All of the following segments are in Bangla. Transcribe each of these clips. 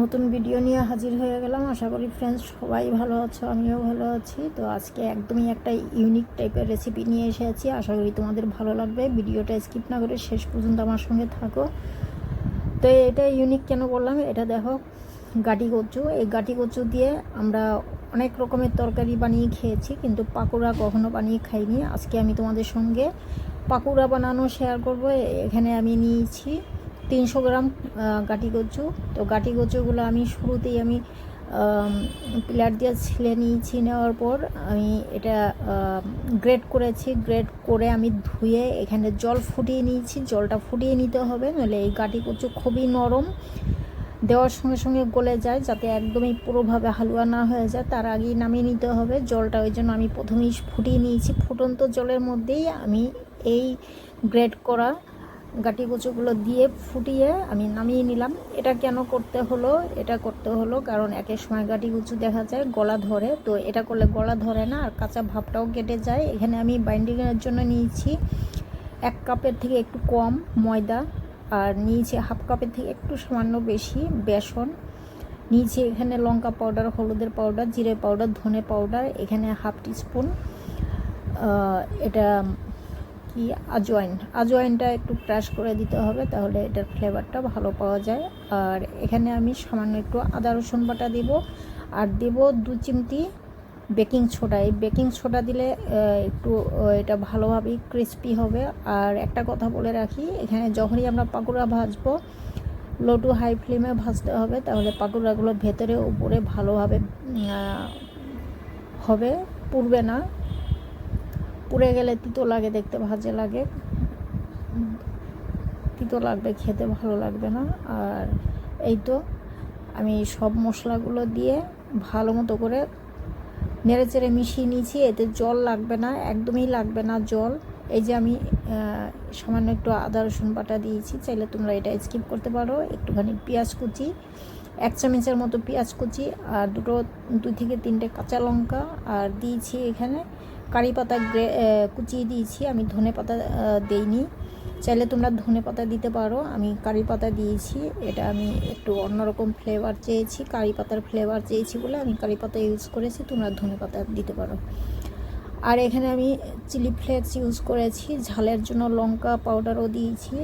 নতুন ভিডিও নিয়ে হাজির হয়ে গেলাম। আশা করি ফ্রেন্ডস সবাই ভালো আছো, আমিও ভালো আছি। তো আজকে একদমই একটা ইউনিক টাইপের রেসিপি নিয়ে এসেছি আশা করি তোমাদের ভালো লাগবে। ভিডিওটা স্কিপ না করে শেষ পর্যন্ত আমার সঙ্গে থাকো। তো এটা ইউনিক কেন বললাম? এটা দেখো, গাটি কচু। এই গাটি কচু দিয়ে আমরা অনেক রকমের তরকারি বানিয়ে খেয়েছি, কিন্তু পাকোড়া কখনো বানিয়ে খাইনি। আজকে আমি তোমাদের সঙ্গে পাকোড়া বানানো শেয়ার করব। এখানে আমি নিয়েছি তিনশো গ্রাম গাটি কচু তো গাটি কচুগুলো আমি শুরুতেই আমি পিলার দিয়ে ছিলে নিয়েছি নেওয়ার পর আমি এটা গ্রেড করেছি। গ্রেড করে আমি ধুয়ে এখানে জল ফুটিয়ে নিয়েছি। জলটা ফুটিয়ে নিতে হবে, নইলে এই গাটি কচু খুবই নরম। দেওয়ার সঙ্গে সঙ্গে গলে যায়, যাতে একদমই পুরোভাবে হালুয়া না হয়ে যায়। তার আগেই নামিয়ে নিতে হবে। জলটা ওই জন্য আমি প্রথমেই ফুটিয়ে নিয়েছি। ফুটন্ত জলের মধ্যেই আমি এই গ্রেড করা গাটি কুচুগুলো দিয়ে ফুটিয়ে আমি নামিয়ে নিলাম। এটা কেন করতে হলো? এটা করতে হলো কারণ একের সময় গাটি কুচু দেখা যায় গলা ধরে। তো এটা করলে গলা ধরে না আর কাঁচা ভাবটাও কেটে যায়। এখানে আমি বাইন্ডিংয়ের জন্য নিয়েছি এক কাপের থেকে একটু কম ময়দা আর নিয়েছি হাফ কাপের থেকে একটু সামান্য বেশি বেসন। নিয়েছি এখানে লঙ্কা পাউডার, হলুদের পাউডার, জিরে পাউডার, ধনে পাউডার, এখানে হাফ টিস্পুন এটা কি আজওয়াইন? আজওয়াইনটা একটু ক্রাশ করে দিতে হবে, তাহলে এটার ফ্লেভারটা ভালো পাওয়া যায়। আর এখানে আমি সামান্য একটু আদা, রসুন বাটা দেব, আর দেব দু চিমটি বেকিং সোডা। এই বেকিং সোডা দিলে একটু এটা ভালোভাবেই ক্রিস্পি হবে। আর একটা কথা বলে রাখি, এখানে যখনই আমরা পাকোড়া ভাজবো লো টু হাই ফ্লেমে ভাজতে হবে, তাহলে পাকোড়াগুলো ভেতরে, উপরে ভালোভাবে হবে, পুড়বে না। পুড়ে গেলে তিতো লাগে দেখতে, ভাজে লাগে। তিতো লাগবে, খেতে ভালো লাগবে না। আর এই তো আমি সব মশলাগুলো দিয়ে ভালো মতো করে নেড়ে চেড়ে মিশিয়ে নিয়েছি। এতে জল লাগবে না, একদমই লাগবে না জল। এই যে আমি সামান্য একটু আদা, রসুন বাটা দিয়েছি। চাইলে তোমরা এটা স্কিপ করতে পারো। একটুখানি পেঁয়াজ কুচি, এক চামচের মতো পেঁয়াজ কুচি, আর দুটো, দুই থেকে তিনটে কাঁচা লঙ্কা। আর দিয়েছি এখানে কারি পাতা কুচিয়ে দিয়েছি। আমি ধনে পাতা দেইনি। চাইলে তোমরা ধনে পাতা দিতে পারো। আমি কারি পাতা দিয়েছি। এটা আমি একটু অন্যরকম ফ্লেভার চেয়েছি। কারি পাতার ফ্লেভার চেয়েছি বলে আমি কারি পাতা ইউজ করেছি। তোমরা ধনে পাতা দিতে পারো। আর এখানে আমি চিলি ফ্লেক্স ইউজ করেছি। ঝালের জন্য লঙ্কা পাউডারও দিয়েছি।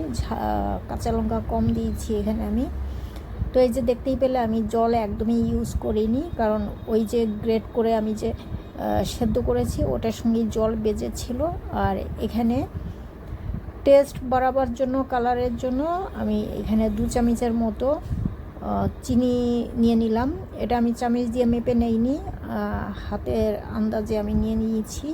কাঁচা লঙ্কা কম দিয়েছি এখানে আমি। তো এই যে দেখতেই পেলে, আমি জল একদমই ইউজ করিনি। কারণ ওই যে গ্রেট করে আমি যে সেদ্ধ করেছি, ওটার সঙ্গে জল বেজেছিল। আর এখানে টেস্ট বাড়াবার জন্য কালারের জন্য আমি এখানে দু চামচের মতো চিনি নিয়ে নিলাম। এটা আমি চামচ দিয়ে মেপে নেইনি হাতের আন্দাজে আমি নিয়ে নিয়েছি।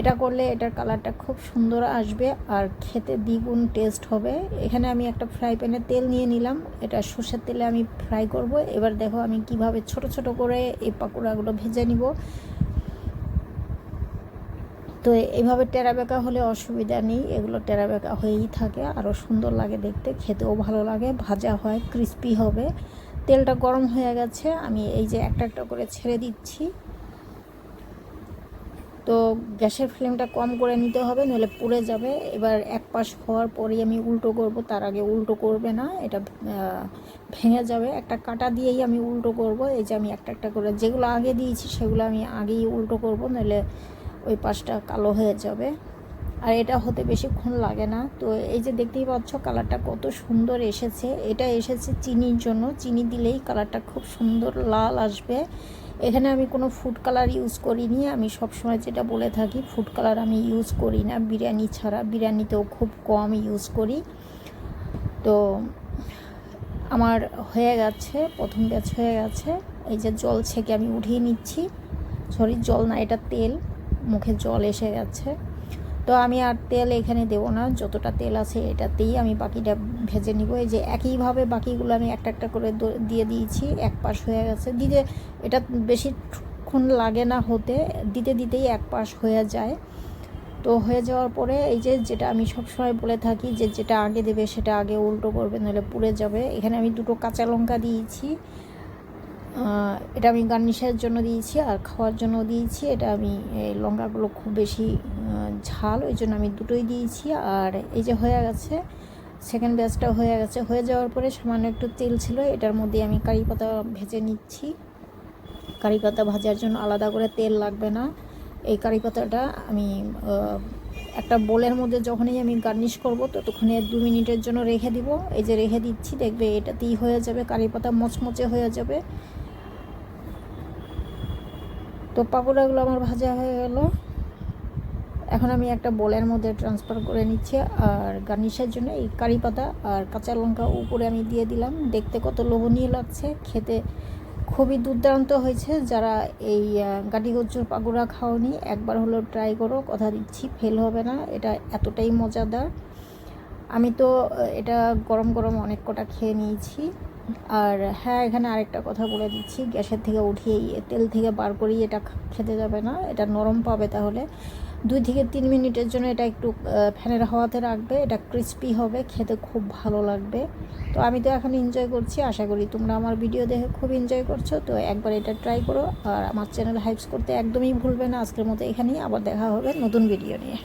এটা করলে এটার কালারটা খুব সুন্দর আসবে আর খেতে দ্বিগুণ টেস্ট হবে। এখানে আমি একটা ফ্রাই প্যানে তেল নিয়ে নিলাম। এটা সর্ষের তেলে আমি ফ্রাই করব। এবার দেখো আমি কীভাবে ছোট ছোট করে এই পাকোড়াগুলো ভেজে নিব। তো এইভাবে টেরা বেঁকা হলে অসুবিধা নেই, এগুলো টেরা বেঁকা হয়েই থাকে, আরও সুন্দর লাগে দেখতে, খেতেও ভালো লাগে, ভাজা হয় ক্রিস্পি হবে। তেলটা গরম হয়ে গেছে, আমি এই যে একটা একটা করে ছেড়ে দিচ্ছি। তো গ্যাসের ফ্লেমটা কম করে নিতে হবে, নইলে পুড়ে যাবে। এবার এক পাশ হওয়ার পরেই আমি উল্টো করব, তার আগে উল্টো করবে না, এটা ভেঙে যাবে। একটা কাটা দিয়েই আমি উল্টো করব, এই যে আমি একটা একটা করে যেগুলো আগে দিয়েছি, সেগুলো আমি আগেই উল্টো করব, নইলে ওই পাশটা কালো হয়ে যাবে। আর এটা হতে বেশিক্ষণ লাগে না। তো এই যে দেখতেই পাচ্ছ কালারটা কত সুন্দর এসেছে। এটা এসেছে চিনির জন্য। চিনি দিলেই কালারটা খুব সুন্দর লাল আসবে। এখানে আমি কোনো ফুড কালার ইউজ করিনি। আমি সবসময় যেটা বলে থাকি ফুড কালার আমি ইউজ করি না। বিরিয়ানি ছাড়া। বিরিয়ানিতেও খুব কম ইউজ করি। তো আমার হয়ে গেছে, প্রথম ব্যাচ হয়ে গেছে। এই যে জল ছেঁকে আমি উঠিয়ে নিচ্ছি। সরি জল না, এটা তেল। মুখে জল এসে গেছে। তো আমি আর তেল এখানে দেবো না, যতটা তেল আছে এটাতেই আমি বাকিটা ভেজে নিব। এই যে একইভাবে বাকিগুলো আমি একটা একটা করে দিয়ে দিয়েছি, এক পাশ হয়ে গেছে। দিতে এটা বেশিক্ষণ লাগে না হতে, দিতে দিতেই এক পাশ হয়ে যায়। তো হয়ে যাওয়ার পরে এই যে যেটা আমি সবসময় বলে থাকি যে যেটা আগে দেবে সেটা আগে উল্টো করবে, নাহলে পুড়ে যাবে। এখানে আমি দুটো কাঁচা লঙ্কা দিয়েছি। এটা আমি গার্নিশের জন্য দিয়েছি আর খাওয়ার জন্য দিয়েছি। এটা আমি, এই লঙ্কাগুলো খুব বেশি ঝাল, ওই জন্য আমি দুটোই দিয়েছি। আর এই যে হয়ে গেছে সেকেন্ড ব্যাচটা হয়ে গেছে। হয়ে যাওয়ার পরে সামান্য একটু তেল ছিল, এটার মধ্যে আমি কারি পাতা ভেজে নিচ্ছি। কারি পাতা ভাজার জন্য আলাদা করে তেল লাগবে না। এই কারি পাতাটা আমি একটা বোলের মধ্যে যখনই আমি গার্নিশ করব, ততক্ষণে দু মিনিটের জন্য রেখে দিব। এই যে রেখে দিচ্ছি, দেখবে এটাতেই হয়ে যাবে, কারি পাতা মচমচে হয়ে যাবে। তো পাকোড়াগুলো আমার ভাজা হয়ে গেল। এখন আমি একটা বোলের মধ্যে ট্রান্সফার করে নিচ্ছি, আর গার্নিশের জন্য এই কারি পাতা আর কাঁচা লঙ্কা উপরে আমি দিয়ে দিলাম। দেখতে কত লোভনীয় লাগছে, খেতে খুবই দুর্দান্ত হয়েছে। যারা এই গাটি গজ্জুর পাগুড়া খাওনি, একবার হলো ট্রাই করো, কথা দিচ্ছি ফেল হবে না, এটা এতটাই মজাদার। আমি তো এটা গরম গরম অনেক কটা খেয়ে নিয়েছি। আর হ্যাঁ এখানে আরেকটা কথা বলে দিচ্ছি। গ্যাসের থেকে উঠিয়েই তেল থেকে বার করেই এটা খেতে যাবে না। এটা নরম পাবে তাহলে। দুই থেকে তিন মিনিটের জন্য এটা একটু ফ্যানের হাওয়াতে রাখবে। এটা ক্রিস্পি হবে, খেতে খুব ভালো লাগবে। তো আমি তো এখন এনজয় করছি, আশা করি তোমরা আমার ভিডিও দেখে খুব এনজয় করছ। তো একবার এটা ট্রাই করো। আর আমার চ্যানেল হাইপস করতে একদমই ভুলবে না। আজকের মতো এখানেই আবার দেখা হবে নতুন ভিডিও নিয়ে।